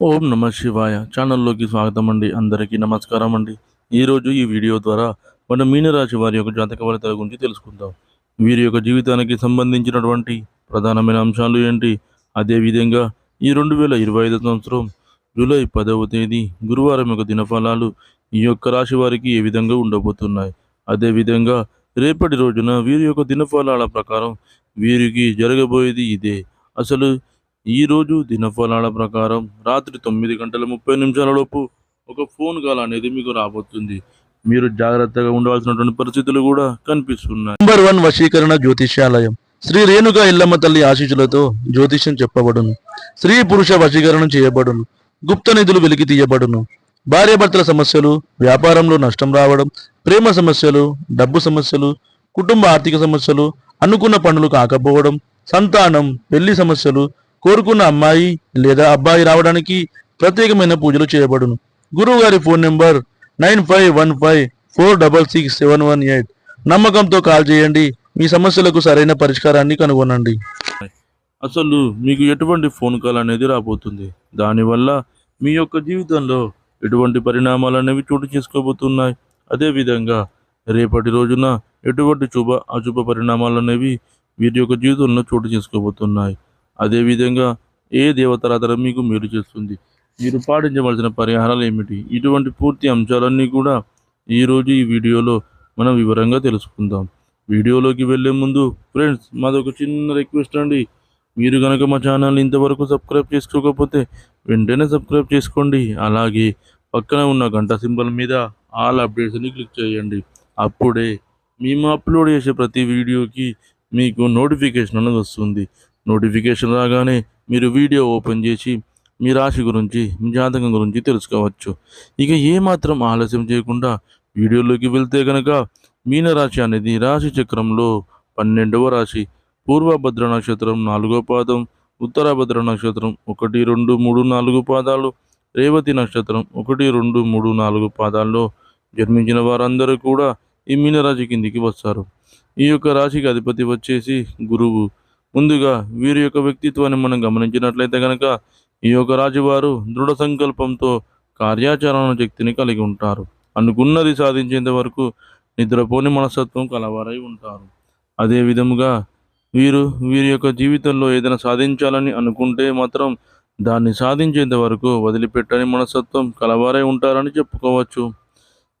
ఓం నమ శివాయ. ఛానల్లోకి స్వాగతం అండి అందరికీ నమస్కారం అండి ఈరోజు ఈ వీడియో ద్వారా మన మీనరాశి వారి యొక్క జాతక ఫలితాల గురించి తెలుసుకుందాం. వీరి యొక్క జీవితానికి సంబంధించినటువంటి ప్రధానమైన అంశాలు ఏంటి? అదేవిధంగా ఈ రెండు వేల ఇరవై ఐదు సంవత్సరం జూలై పదవ తేదీ గురువారం యొక్క దినఫలాలు ఈ యొక్క రాశి వారికి ఏ విధంగా ఉండబోతున్నాయి? అదేవిధంగా రేపటి రోజున వీరి యొక్క దినఫలాల ప్రకారం వీరికి జరగబోయేది ఇదే. అసలు ఈ రోజు దినఫలాల ప్రకారం రాత్రి తొమ్మిది గంటల ముప్పై నిమిషాలలోపు ఒక ఫోన్ కాల్ అనేది మీకు రాబోతుంది. మీరు జాగ్రత్తగా ఉండవలసినటువంటి పరిస్థితులు కూడా కనిపిస్తున్నాయి. నంబర్ వన్ వశీకరణ జ్యోతిష్యాలయం. శ్రీ రేణుక ఇల్లమ్మ తల్లి ఆశీస్సులతో జ్యోతిష్యం చెప్పబడును. స్త్రీ పురుష వశీకరణం చేయబడును. గుప్త నిధులు వెలికి తీయబడును. భార్యాభర్తల సమస్యలు వ్యాపారంలో నష్టం రావడం ప్రేమ సమస్యలు డబ్బు సమస్యలు కుటుంబ ఆర్థిక సమస్యలు అనుకున్న పనులు కాకపోవడం సంతానం పెళ్ళి సమస్యలు కోరుకున్న అమ్మాయి లేదా అబ్బాయి రావడానికి ప్రత్యేకమైన పూజలు చేయబడును. గురువు గారి phone number nine five one five four double six seven one eight. నమ్మకంతో కాల్ చేయండి. మీ సమస్యలకు సరైన పరిష్కారాన్ని కనుగొనండి. అసలు మీకు ఎటువంటి ఫోన్ కాల్ అనేది రాబోతుంది? దానివల్ల మీ యొక్క జీవితంలో ఎటువంటి పరిణామాలు అనేవి చోటు చేసుకోబోతున్నాయి? అదేవిధంగా రేపటి రోజున ఎటువంటి శుభ అశుభ పరిణామాలు అనేవి వీరి యొక్క జీవితంలో చోటు చేసుకోబోతున్నాయి? అదేవిధంగా ఏ దేవతరాధన మీకు మేలు చేస్తుంది? మీరు పాటించవలసిన పరిహారాలు ఏమిటి? ఇటువంటి పూర్తి అంశాలన్నీ కూడా ఈరోజు ఈ వీడియోలో మనం వివరంగా తెలుసుకుందాం. వీడియోలోకి వెళ్ళే ముందు ఫ్రెండ్స్ మాది ఒక చిన్న రిక్వెస్ట్ అండి. మీరు కనుక మా ఛానల్ ఇంతవరకు సబ్స్క్రైబ్ చేసుకోకపోతే వెంటనే సబ్స్క్రైబ్ చేసుకోండి. అలాగే పక్కన ఉన్న గంట సింబల్ మీద ఆల్ అప్డేట్స్ని క్లిక్ చేయండి. అప్పుడే మేము అప్లోడ్ చేసే ప్రతి వీడియోకి మీకు నోటిఫికేషన్ అనేది వస్తుంది. నోటిఫికేషన్ రాగానే మీరు వీడియో ఓపెన్ చేసి మీ రాశి గురించి మీ జాతకం గురించి తెలుసుకోవచ్చు. ఇక ఏమాత్రం ఆలస్యం చేయకుండా వీడియోలోకి వెళ్తే కనుక మీనరాశి అనేది రాశి చక్రంలో పన్నెండవ రాశి. పూర్వభద్ర నక్షత్రం నాలుగో పాదం ఉత్తరాభద్ర నక్షత్రం ఒకటి రెండు మూడు నాలుగు పాదాలు రేవతి నక్షత్రం ఒకటి రెండు మూడు నాలుగు పాదాల్లో జన్మించిన వారందరూ కూడా ఈ మీనరాశి కిందికి వస్తారు. ఈ యొక్క రాశికి అధిపతి వచ్చేసి గురువు. ముందుగా వీరి యొక్క వ్యక్తిత్వాన్ని మనం గమనించినట్లయితే కనుక ఈ యొక్క రాజువారు దృఢ సంకల్పంతో కార్యాచరణ శక్తిని కలిగి ఉంటారు. అనుకున్నది సాధించేంత వరకు నిద్రపోని మనస్తత్వం కలవారై ఉంటారు. అదే విధముగా వీరు వీరి యొక్క జీవితంలో ఏదైనా సాధించాలని అనుకుంటే మాత్రం దాన్ని సాధించేంత వరకు వదిలిపెట్టని మనస్తత్వం కలవారై ఉంటారని చెప్పుకోవచ్చు.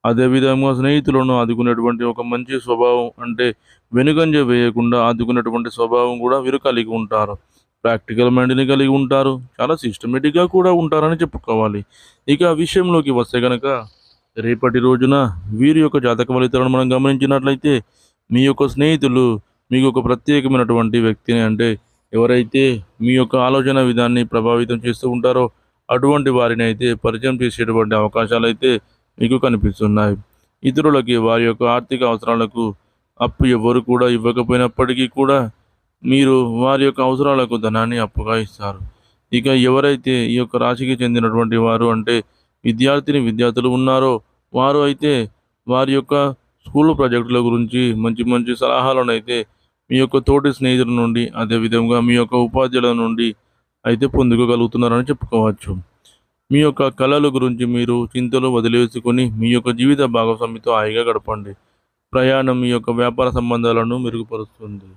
అదేవిధంగా స్నేహితులను ఆదుకునేటువంటి ఒక మంచి స్వభావం అంటే వెనుకంజ వేయకుండా ఆదుకునేటువంటి స్వభావం కూడా వీరు కలిగి ఉంటారు. ప్రాక్టికల్ మైండ్ని కలిగి ఉంటారు. చాలా సిస్టమేటిక్గా కూడా ఉంటారని చెప్పుకోవాలి. ఇక విషయంలోకి వస్తే కనుక రేపటి రోజున వీరి యొక్క జాతక ఫలితాలను మనం గమనించినట్లయితే మీ యొక్క స్నేహితులు మీకు ఒక ప్రత్యేకమైనటువంటి వ్యక్తిని అంటే ఎవరైతే మీ యొక్క ఆలోచన విధాన్ని ప్రభావితం చేస్తూ ఉంటారో అటువంటి వారిని అయితే పరిచయం చేసేటువంటి అవకాశాలు అయితే మీకు కనిపిస్తున్నాయి. ఇతరులకి వారి యొక్క ఆర్థిక అవసరాలకు అప్పు ఎవరు కూడా ఇవ్వకపోయినప్పటికీ కూడా మీరు వారి యొక్క అవసరాలకు ధనాన్ని అప్పుగా ఇస్తారు. ఇక ఎవరైతే ఈ యొక్క రాశికి చెందినటువంటి వారు అంటే విద్యార్థిని విద్యార్థులు ఉన్నారో వారు అయితే వారి యొక్క స్కూల్ ప్రాజెక్టుల గురించి మంచి మంచి సలహాలను అయితే మీ యొక్క తోటి స్నేహితుల నుండి అదేవిధంగా మీ యొక్క ఉపాధ్యాయుల నుండి అయితే పొందుకోగలుగుతున్నారని చెప్పుకోవచ్చు. మీ యొక్క కళల గురించి మీరు చింతలు వదిలేసుకొని మీ యొక్క జీవిత భాగస్వామితో హాయిగా గడపండి. ప్రయాణం మీ యొక్క వ్యాపార సంబంధాలను మెరుగుపరుస్తుంది.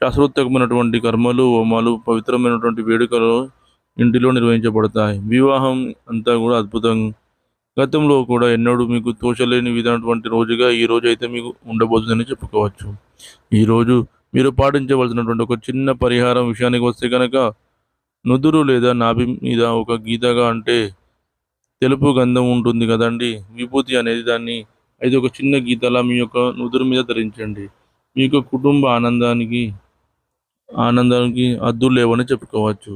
శాస్త్రోత్తకమైనటువంటి కర్మలు హోమాలు పవిత్రమైనటువంటి వేడుకలు ఇంటిలో నిర్వహించబడతాయి. వివాహం అంతా కూడా అద్భుతం. గతంలో కూడా ఎన్నడూ మీకు తోచలేని విధమైనటువంటి రోజుగా ఈ రోజు అయితే మీకు ఉండబోతుందని చెప్పుకోవచ్చు. ఈరోజు మీరు పాటించవలసినటువంటి ఒక చిన్న పరిహారం విషయానికి వస్తే కనుక నుదురు లేదా నాభి మీద ఒక గీతగా అంటే తెలుపు గంధం ఉంటుంది కదండి. విభూతి అనేది దాన్ని అయితే ఒక చిన్న గీతలా మీ యొక్క నుదురు మీద ధరించండి. మీ యొక్క కుటుంబ ఆనందానికి ఆనందానికి అద్దులు లేవని చెప్పుకోవచ్చు.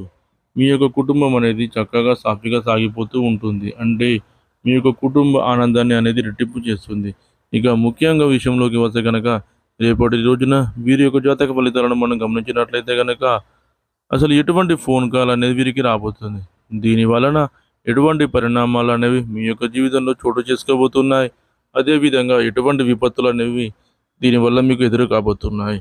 మీ యొక్క కుటుంబం అనేది చక్కగా సాఫీగా సాగిపోతూ ఉంటుంది. అంటే మీ యొక్క కుటుంబ ఆనందాన్ని అనేది రెట్టింపు చేస్తుంది. ఇక ముఖ్యంగా విషయంలోకి వస్తే కనుక రేపటి రోజున వీరి యొక్క జాతక ఫలితాలను మనం గమనించినట్లయితే కనుక అసలు ఎటువంటి ఫోన్ కాల్ అనేది వీరికి రాబోతుంది? దీని వలన ఎటువంటి పరిణామాలు అనేవి మీ యొక్క జీవితంలో చోటు చేసుకోబోతున్నాయి? అదేవిధంగా ఎటువంటి విపత్తులు అనేవి దీనివల్ల మీకు ఎదురు కాబోతున్నాయి?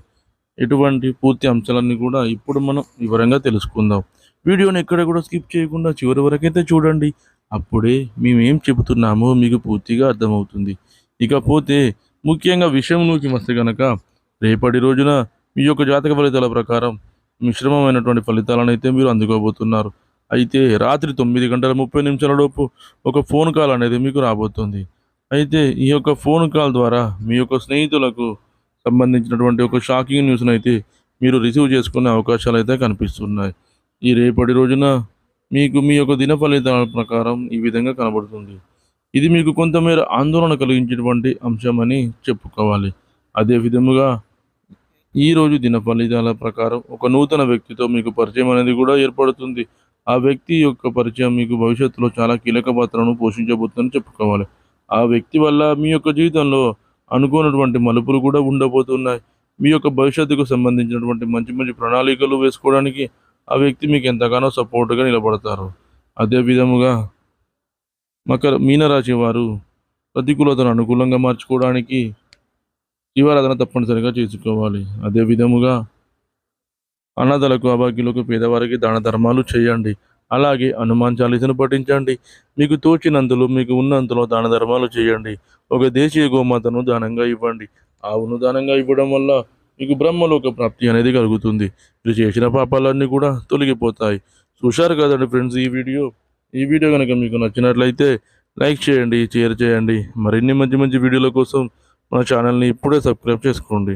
ఎటువంటి పూర్తి అంశాలన్నీ కూడా ఇప్పుడు మనం వివరంగా తెలుసుకుందాం. వీడియోని ఎక్కడ కూడా స్కిప్ చేయకుండా చివరి వరకైతే చూడండి. అప్పుడే మేమేం చెబుతున్నామో మీకు పూర్తిగా అర్థమవుతుంది. ఇకపోతే ముఖ్యంగా విషయంలోకి వస్తే కనుక రేపటి రోజున మీ యొక్క జాతక ఫలితాల ప్రకారం మిశ్రమమైనటువంటి ఫలితాలను అయితే మీరు అందుకోబోతున్నారు. అయితే రాత్రి తొమ్మిది గంటల ముప్పై నిమిషాల లోపు ఒక ఫోన్ కాల్ అనేది మీకు రాబోతుంది. అయితే ఈ యొక్క ఫోన్ కాల్ ద్వారా మీ యొక్క స్నేహితులకు సంబంధించినటువంటి ఒక షాకింగ్ న్యూస్ని అయితే మీరు రిసీవ్ చేసుకునే అవకాశాలు అయితే కనిపిస్తున్నాయి. ఈ రేపటి రోజున మీకు మీ యొక్క దిన ఫలితాల ప్రకారం ఈ విధంగా కనబడుతుంది. ఇది మీకు కొంతమేర ఆందోళన కలిగించేటువంటి అంశం అని చెప్పుకోవాలి. అదే విధముగా ఈ రోజు దిన ఫలితాల ప్రకారం ఒక నూతన వ్యక్తితో మీకు పరిచయం అనేది కూడా ఏర్పడుతుంది. ఆ వ్యక్తి యొక్క పరిచయం మీకు భవిష్యత్తులో చాలా కీలక పాత్రను పోషించబోతుందని చెప్పుకోవాలి. ఆ వ్యక్తి వల్ల మీ యొక్క జీవితంలో అనుకోనటువంటి మలుపులు కూడా ఉండబోతున్నాయి. మీ యొక్క భవిష్యత్తుకు సంబంధించినటువంటి మంచి మంచి ప్రణాళికలు వేసుకోవడానికి ఆ వ్యక్తి మీకు ఎంతగానో సపోర్ట్గా నిలబడతారు. అదే విధముగా మకర మీనరాశి వారు ప్రతికూలతను అనుకూలంగా మార్చుకోవడానికి శివారాధన తప్పనిసరిగా చేసుకోవాలి. అదే విధముగా అనాథలకు అభాగ్యులకు పేదవారికి దాన ధర్మాలు చేయండి. అలాగే హనుమాన్ చాలీసను పఠించండి. మీకు తోచినంతలో మీకు ఉన్నంతలో దాన ధర్మాలు చేయండి. ఒక దేశీయ గోమాతను దానంగా ఇవ్వండి. ఆవును దానంగా ఇవ్వడం వల్ల మీకు బ్రహ్మలోక ప్రాప్తి అనేది కలుగుతుంది. మీరు చేసిన పాపాలన్నీ కూడా తొలగిపోతాయి. చూశారు కదండి ఫ్రెండ్స్ ఈ వీడియో? ఈ వీడియో కనుక మీకు నచ్చినట్లయితే లైక్ చేయండి షేర్ చేయండి. మరిన్ని మంచి మంచి వీడియోల కోసం మన ఛానల్ని ఇప్పుడే సబ్స్క్రైబ్ చేసుకోండి.